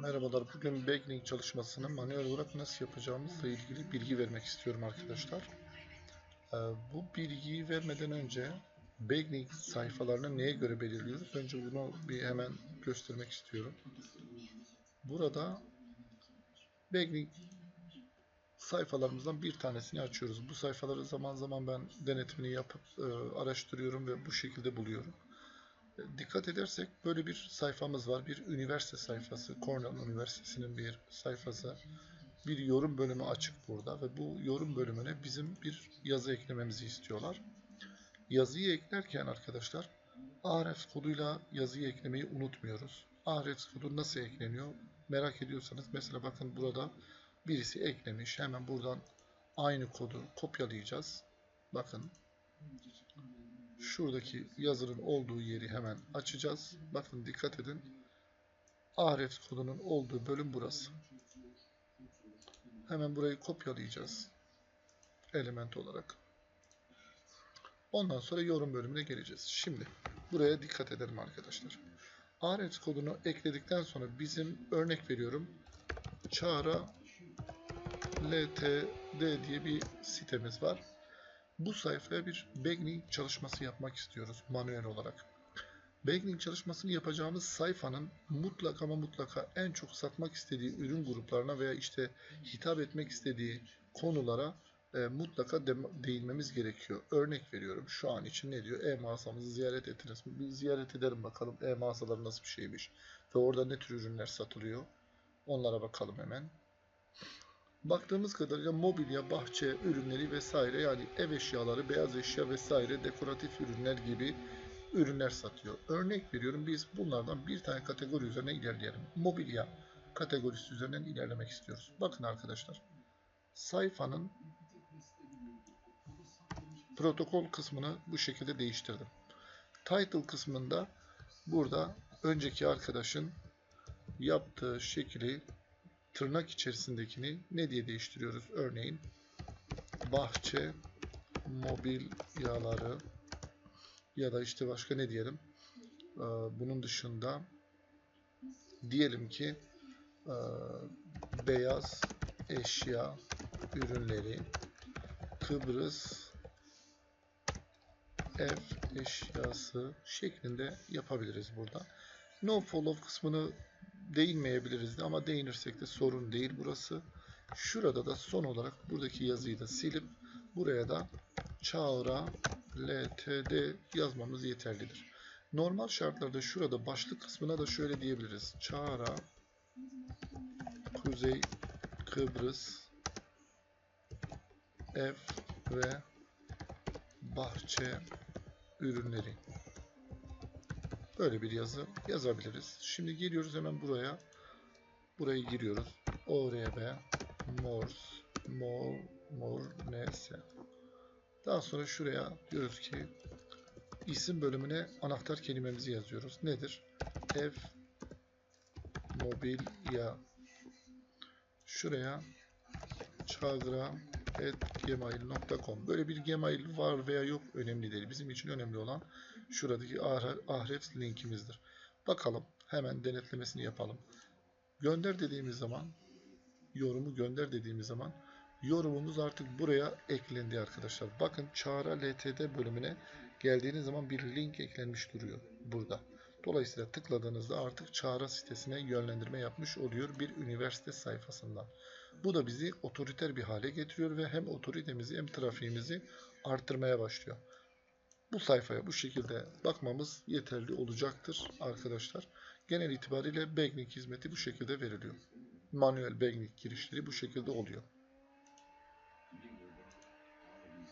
Merhabalar. Bugün Backlink çalışmasını manuel olarak nasıl yapacağımızla ilgili bilgi vermek istiyorum arkadaşlar. Ee, Bu bilgiyi vermeden önce Backlink sayfalarını neye göre belirliyoruz? Önce bunu bir hemen göstermek istiyorum. Burada Backlink sayfalarımızdan bir tanesini açıyoruz. Bu sayfaları zaman zaman ben denetimini yapıp e, araştırıyorum ve bu şekilde buluyorum. Dikkat edersek böyle bir sayfamız var. Bir üniversite sayfası. Cornell Üniversitesi'nin bir sayfası. Bir yorum bölümü açık burada ve bu yorum bölümüne bizim bir yazı eklememizi istiyorlar. Yazıyı eklerken arkadaşlar Ahrefs koduyla yazıyı eklemeyi unutmuyoruz. Ahrefs kodu nasıl ekleniyor merak ediyorsanız mesela bakın burada birisi eklemiş. Hemen buradan aynı kodu kopyalayacağız. Bakın şuradaki yazının olduğu yeri hemen açacağız. Bakın dikkat edin. Ahrefs kodunun olduğu bölüm burası. Hemen burayı kopyalayacağız. Element olarak. Ondan sonra yorum bölümüne geleceğiz. Şimdi buraya dikkat edelim arkadaşlar. Ahrefs kodunu ekledikten sonra bizim örnek veriyorum. Çağrı LTD diye bir sitemiz var. Bu sayfaya bir backlink çalışması yapmak istiyoruz manuel olarak. Backlink çalışmasını yapacağımız sayfanın mutlaka ama mutlaka en çok satmak istediği ürün gruplarına veya işte hitap etmek istediği konulara e, mutlaka de- değinmemiz gerekiyor. Örnek veriyorum şu an için ne diyor? E-mağazamızı ziyaret ettiniz mi? Bir ziyaret edelim bakalım e-mağazalar nasıl bir şeymiş ve orada ne tür ürünler satılıyor. Onlara bakalım hemen. Baktığımız kadarıyla mobilya, bahçe ürünleri vesaire yani ev eşyaları, beyaz eşya vesaire dekoratif ürünler gibi ürünler satıyor. Örnek veriyorum biz bunlardan bir tane kategori üzerine ilerleyelim. Mobilya kategorisi üzerinden ilerlemek istiyoruz. Bakın arkadaşlar. Sayfanın protokol kısmını bu şekilde değiştirdim. Title kısmında burada önceki arkadaşın yaptığı şekli tırnak içerisindekini ne diye değiştiriyoruz? Örneğin bahçe mobilyaları ya da işte başka ne diyelim? Ee, Bunun dışında diyelim ki e, beyaz eşya ürünleri Kıbrıs ev eşyası şeklinde yapabiliriz burada. No follow kısmını değinmeyebiliriz de ama değinirsek de sorun değil burası. Şurada da son olarak buradaki yazıyı da silip buraya da Çağrı LTD yazmamız yeterlidir. Normal şartlarda şurada başlık kısmına da şöyle diyebiliriz. Çağrı Kuzey Kıbrıs ev ve bahçe ürünleri Böyle bir yazı yazabiliriz. Şimdi geliyoruz hemen buraya. Burayı giriyoruz. ORB Morse Mor Mor NS. Daha sonra şuraya diyoruz ki isim bölümüne anahtar kelimemizi yazıyoruz. Nedir? Ev mobilya şuraya çağıra.gmail.com Böyle bir gmail var veya yok önemli değil. Bizim için önemli olan şuradaki Ahrefs linkimizdir. Bakalım hemen denetlemesini yapalım. Gönder dediğimiz zaman yorumu gönder dediğimiz zaman yorumumuz artık buraya eklendi arkadaşlar. Bakın Çağrı LTD bölümüne geldiğiniz zaman bir link eklenmiş duruyor burada. Dolayısıyla tıkladığınızda artık Çağrı sitesine yönlendirme yapmış oluyor bir üniversite sayfasından. Bu da bizi otoriter bir hale getiriyor ve hem otoritemizi hem trafiğimizi arttırmaya başlıyor. Bu sayfaya bu şekilde bakmamız yeterli olacaktır arkadaşlar. Genel itibariyle Backlink hizmeti bu şekilde veriliyor. Manuel Backlink girişleri bu şekilde oluyor.